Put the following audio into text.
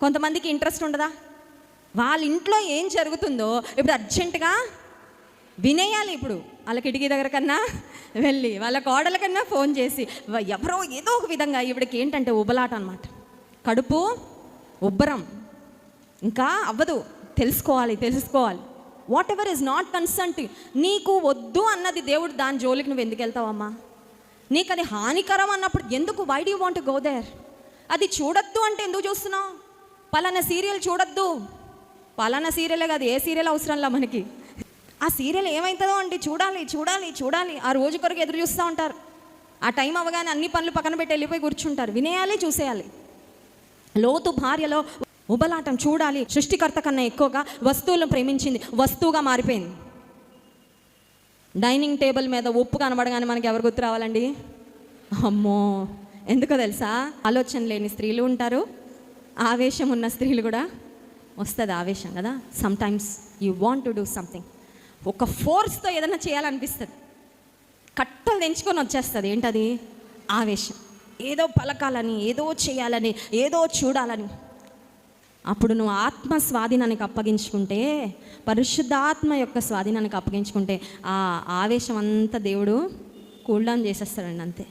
కొంతమందికి ఇంట్రెస్ట్ ఉండదా? వాళ్ళ ఇంట్లో ఏం జరుగుతుందో ఇప్పుడు అర్జెంటుగా వినేయాలి ఇప్పుడు. వాళ్ళ కిటికీ దగ్గర కన్నా వెళ్ళి వాళ్ళ కోడల కన్నా ఫోన్ చేసి ఎవరో ఏదో ఒక విధంగా ఇవిడికి ఏంటంటే ఉబలాట అనమాట కడుపు ఉబ్బరం. ఇంకా అవ్వదు. తెలుసుకోవాలి తెలుసుకోవాలి. Whatever is not consent నీకు వద్దు అన్నది దేవుడు దాని జోలికి నువ్వు ఎందుకు వెళ్తావమ్మా? నీకు అది హానికరం అన్నప్పుడు ఎందుకు why do want go there అది చూడొద్దు అంటే ఎందుకు చూస్తున్నావు? పలానా సీరియల్ చూడొద్దు. పలానా సీరియలే కాదు ఏ సీరియల్ అవసరంలా మనకి? ఆ సీరియల్ ఏమవుతుందో అండి చూడాలి చూడాలి చూడాలి. ఆ రోజు కొరకు ఎదురు చూస్తూ ఉంటారు. ఆ టైం అవ్వగానే అన్ని పనులు పక్కన పెట్టి వెళ్ళిపోయి కూర్చుంటారు. వినేయాలి చూసేయాలి. లోతు భార్యలో ఉబలాటం చూడాలి సృష్టికర్త కన్నా ఎక్కువగా వస్తువులను ప్రేమించింది వస్తువుగా మారిపోయింది. డైనింగ్ టేబుల్ మీద ఉప్పు కనబడగానే మనకి ఎవరు గుర్తు రావాలండి? అమ్మో ఎందుకో తెలుసా? ఆలోచన లేని స్త్రీలు ఉంటారు. ఆవేశం ఉన్న స్త్రీలు కూడా వస్తుంది ఆవేశం కదా? Sometimes you want to do something ఒక ఫోర్స్తో ఏదైనా చేయాలనిపిస్తుంది. కట్టలు తెంచుకొని వచ్చేస్తుంది. ఏంటది? ఆవేశం. ఏదో పలకాలని ఏదో చేయాలని ఏదో చూడాలని. అప్పుడు నువ్వు ఆత్మ స్వాధీనానికి అప్పగించుకుంటే పరిశుద్ధాత్మ యొక్క స్వాధీనానికి అప్పగించుకుంటే ఆ ఆవేశం అంతా దేవుడు కూల్ డౌన్ చేసేస్తాడండి అంతే.